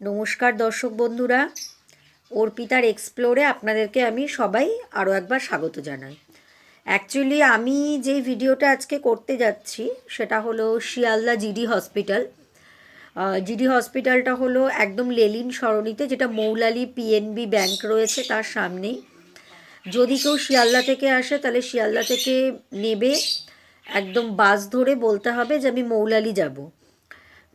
নমস্কার দর্শক বন্ধুরা। অর্পিতার এক্সপ্লোরে আপনাদেরকে আমি সবাই আরও একবার স্বাগত জানাই। অ্যাকচুয়ালি আমি যেই ভিডিওটা আজকে করতে যাচ্ছি, সেটা হলো শিয়ালদা জিডি হসপিটাল। জিডি হসপিটালটা হলো একদম লেলিন সরণিতে, যেটা মৌলালি পিএনবি ব্যাংক রয়েছে তার সামনেই। যদি কেউ শিয়ালদা থেকে আসে, তাহলে শিয়ালদা থেকে নেবে। একদম বাস ধরে বলতে হবে যে আমি মৌলালি যাব।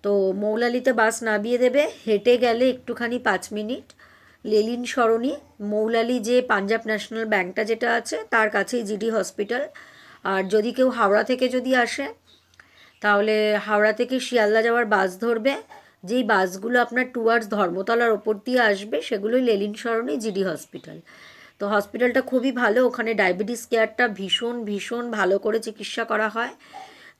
তো মৌলালিতে বাস নামিয়ে দেবে। হেঁটে গেলে একটুখানি পাঁচ মিনিট। লেলিন সরণি, মৌলালি যে পাঞ্জাব ন্যাশনাল ব্যাংকটা যেটা আছে, তার কাছেই জিডি হসপিটাল। আর যদি কেউ হাওড়া থেকে যদি আসে, তাহলে হাওড়া থেকে শিয়ালদা যাওয়ার বাস ধরবে। যেই বাসগুলো আপনার টুয়ার্ডস ধর্মতলার ওপর দিয়ে আসবে, সেগুলোই লেলিন সরণি, জিডি হসপিটাল। তো হসপিটালটা খুবই ভালো, ওখানে ডায়াবেটিস কেয়ারটা ভীষণ ভীষণ ভালো করে চিকিৎসা করা হয়।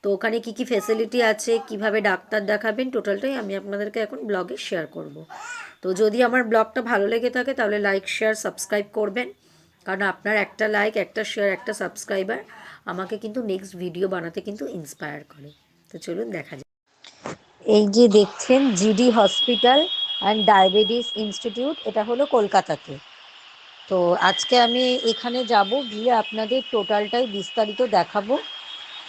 তো ওখানে কি কি ফেসিলিটি আছে, কীভাবে ডাক্তার দেখাবেন টোটালটাই আমি আপনাদেরকে এখন ব্লগে শেয়ার করব। তো যদি আমার ব্লগটা ভালো লেগে থাকে, তাহলে লাইক শেয়ার সাবস্ক্রাইব করবেন। কারণ আপনার একটা লাইক একটা শেয়ার একটা সাবস্ক্রাইবার আমাকে কিন্তু নেক্সট ভিডিও বানাতে কিন্তু ইন্সপায়ার করে। তো চলুন দেখা যাক। এই যে দেখছেন GD hospital and diabetes institute এটা হলো কলকাতাতে। তো আজকে আমি এখানে যাব, গিয়ে আপনাদের টোটালটাই বিস্তারিত দেখাবো।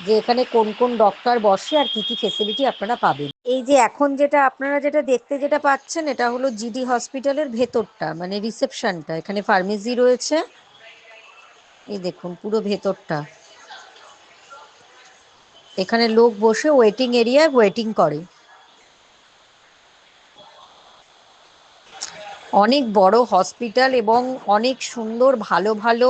যে এখানে কোন কোন ডক্টর বসে আর কি কি ফেসিলিটি আপনারা পাবেন। এই যে এখন যেটা আপনারা যেটা দেখতে যেটা পাচ্ছেন, এটা হলো জিডি হসপিটালের ভেতরটা মানে রিসেপশনটা এখানে ফার্মেসি রয়েছে। এই দেখুন, পুরো ভেতরটা। এখানে লোক বসে ওয়েটিং এরিয়া ওয়েটিং করে। অনেক বড় হসপিটাল এবং অনেক সুন্দর, ভালো ভালো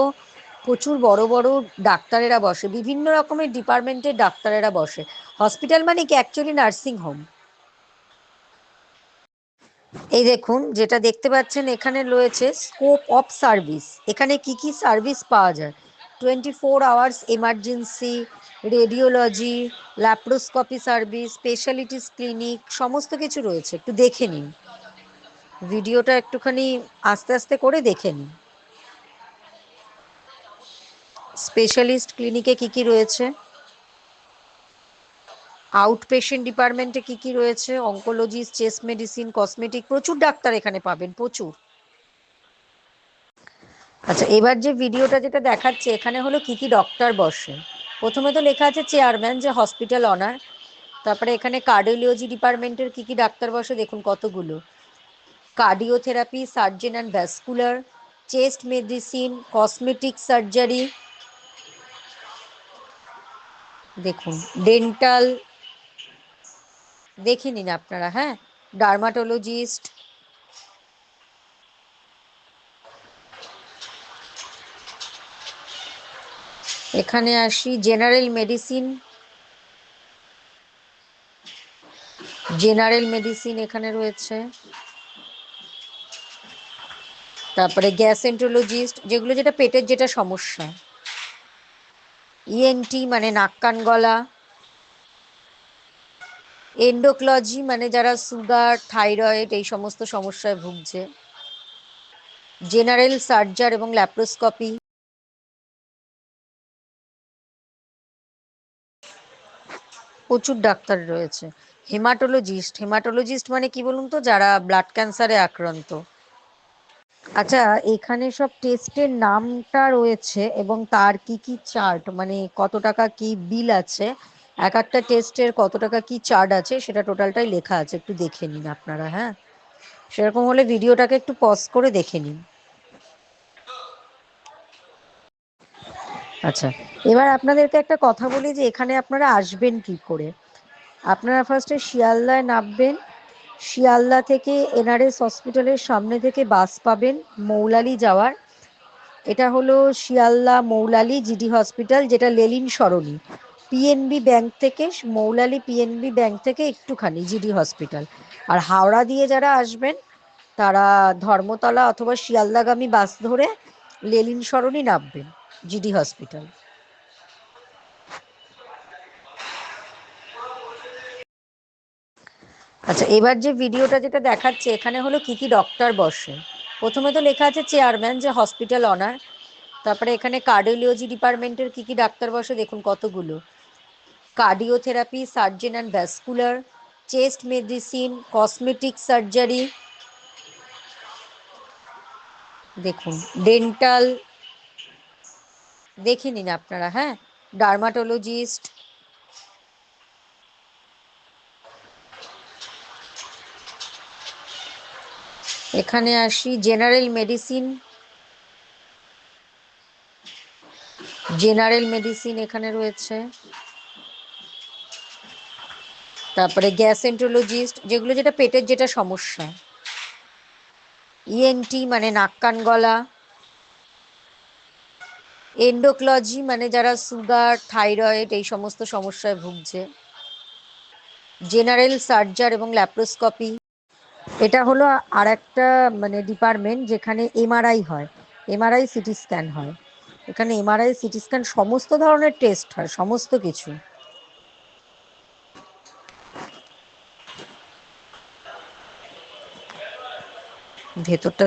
প্রচুর বড় বড় ডাক্তারেরা বসে, বিভিন্ন রকমের ডিপার্টমেন্টের ডাক্তারেরা বসে। হসপিটাল মানে কি? অ্যাকচুয়ালি নার্সিং হোম এই দেখুন, যেটা দেখতে পাচ্ছেন, এখানে রয়েছে স্কোপ অফ সার্ভিস এখানে কি কি সার্ভিস পাওয়া যায়? Twenty four hours emergency radiology laparoscopy service specialities clinic সমস্ত কিছু রয়েছে। একটু দেখে নিন। ভিডিওটা একটুখানি আস্তে আস্তে করে দেখে নিন। স্পেশালিস্ট ক্লিনিকে কি কি রয়েছে? আউট পেশেন্ট ডিপার্টমেন্টে কি কি রয়েছে? অঙ্কোলজিস্ট চেস্ট মেডিসিন, কসমেটিক, প্রচুর ডাক্তার এখানে পাবেন, প্রচুর। আচ্ছা এবার যে ভিডিওটা যেটা দেখাচ্ছে, এখানে হলো কি কি ডক্টর বসে। প্রথমে তো লেখা আছে চেয়ারম্যান, যে হসপিটাল অনার। তারপরে এখানে কার্ডিওলজি ডিপার্টমেন্টের কি কি ডাক্তার বসে, দেখুন কতগুলো। Cardiotherapy, surgeon and vascular, chest medicine, cosmetic surgery দেখুন ডেন্টাল দেখে নিন আপনারা হ্যাঁ? ডার্মাটোলজিস্ট এখানে আসি জেনারেল মেডিসিন জেনারেল মেডিসিন এখানে রয়েছে। তারপরে গ্যাসেন্ট্রোলজিস্ট যেগুলো যেটা পেটের যেটা সমস্যা। ইএনটি মানে নাক কান গলা। এন্ডোক্লজি মানে যারা সুগার থাইরয়েড এই সমস্ত সমস্যায় ভুগছে। জেনারেল সার্জার এবং ল্যাপ্রোস্কপি প্রচুর ডাক্তার রয়েছে। হেমাটোলজিস্ট হেমাটোলজিস্ট মানে কি বলুন তো? যারা ব্লাড ক্যান্সারে আক্রান্ত। আচ্ছা এখানে সব টেস্টের নামটা রয়েছে এবং তার কি কি চার্ট মানে কত টাকা কি বিল আছে? এক একটা টেস্টের কত টাকা কি চার্ট আছে? সেটা টোটালটাই লেখা আছে, একটু দেখে নিন আপনারা হ্যাঁ? সেরকম হলে ভিডিওটাকে একটু পজ করে দেখে নিন। আচ্ছা এবার আপনাদেরকে একটা কথা বলি যে এখানে আপনারা আসবেন কি করে? আপনারা ফার্স্টে শিয়ালদায় নামবেন শিয়ালদা থেকে এনআরএস হসপিটালের সামনে থেকে বাস পাবেন মৌলালি যাওয়ার। এটা হলো শিয়ালদা মৌলালি জিডি হসপিটাল, যেটা লেলিন সরণি। পিএনবি ব্যাংক থেকে, মৌলালি পিএনবি ব্যাংক থেকে একটুখানি জিডি হসপিটাল। আর হাওড়া দিয়ে যারা আসবেন, তারা ধর্মতলা অথবা শিয়ালদাগামী বাস ধরে লেলিন সরণি নামবেন, জিডি হসপিটাল। আচ্ছা এবার যে ভিডিওটা যেটা দেখাচ্ছে, এখানে হলো কি কি ডক্টর বসে? প্রথমে তো লেখা আছে চেয়ারম্যান যে হসপিটাল অনার তারপরে এখানে কার্ডিওলজি ডিপার্টমেন্টের কি কি ডাক্তার বসে, দেখুন কতগুলো। Cardiotherapy surgeon and vascular chest medicine cosmetic surgery দেখুন ডেন্টাল দেখে নিন আপনারা হ্যাঁ? ডার্মাটোলজিস্ট এখানে আসি জেনারেল মেডিসিন জেনারেল মেডিসিন এখানে রয়েছে। তারপরে গ্যাসেন্ট্রোলজিস্ট যেগুলো যেটা পেটের যেটা সমস্যা। ইএনটি মানে নাক, কান, গলা। এন্ডোক্লজি মানে যারা সুগার থাইরয়েড এই সমস্ত সমস্যায় ভুগছে। জেনারেল সার্জার এবং ল্যাপ্রোস্কপি এটা হলো আর একটা মানে ডিপার্টমেন্ট যেখানে এমআরআই হয়। এমআরআই সিটি স্ক্যান হয়। এখানে এমআরআই সিটি স্ক্যান সমস্ত ধরনের টেস্ট হয়, সমস্ত কিছু। ভেতরটা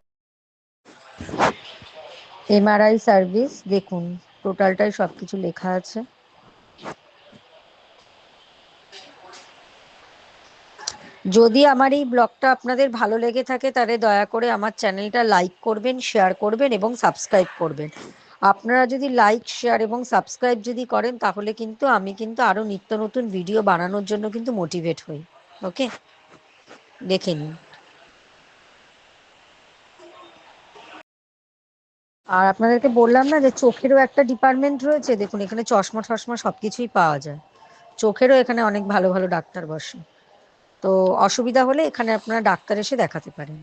এমআরআই সার্ভিস দেখুন টোটালটাই সব কিছু লেখা আছে। যদি আমার এই ব্লগটা আপনাদের ভালো লেগে থাকে, তাহলে দয়া করে আমার চ্যানেলটা লাইক করবেন, শেয়ার করবেন এবং সাবস্ক্রাইব করবেন। আপনারা যদি লাইক, শেয়ার এবং সাবস্ক্রাইব যদি করেন, তাহলে কিন্তু আমি কিন্তু আরও নিত্য নতুন ভিডিও বানানোর জন্য কিন্তু মোটিভেট হই। ওকে? দেখে নিন। আর আপনাদেরকে বললাম না যে চোখেরও একটা ডিপার্টমেন্ট রয়েছে? দেখুন, এখানে চশমা টশমা সব কিছুই পাওয়া যায়। চোখেরও এখানে অনেক ভালো ভালো ডাক্তার বসে। তো অসুবিধা হলে এখানে আপনারা ডাক্তার এসে দেখাতে পারেন।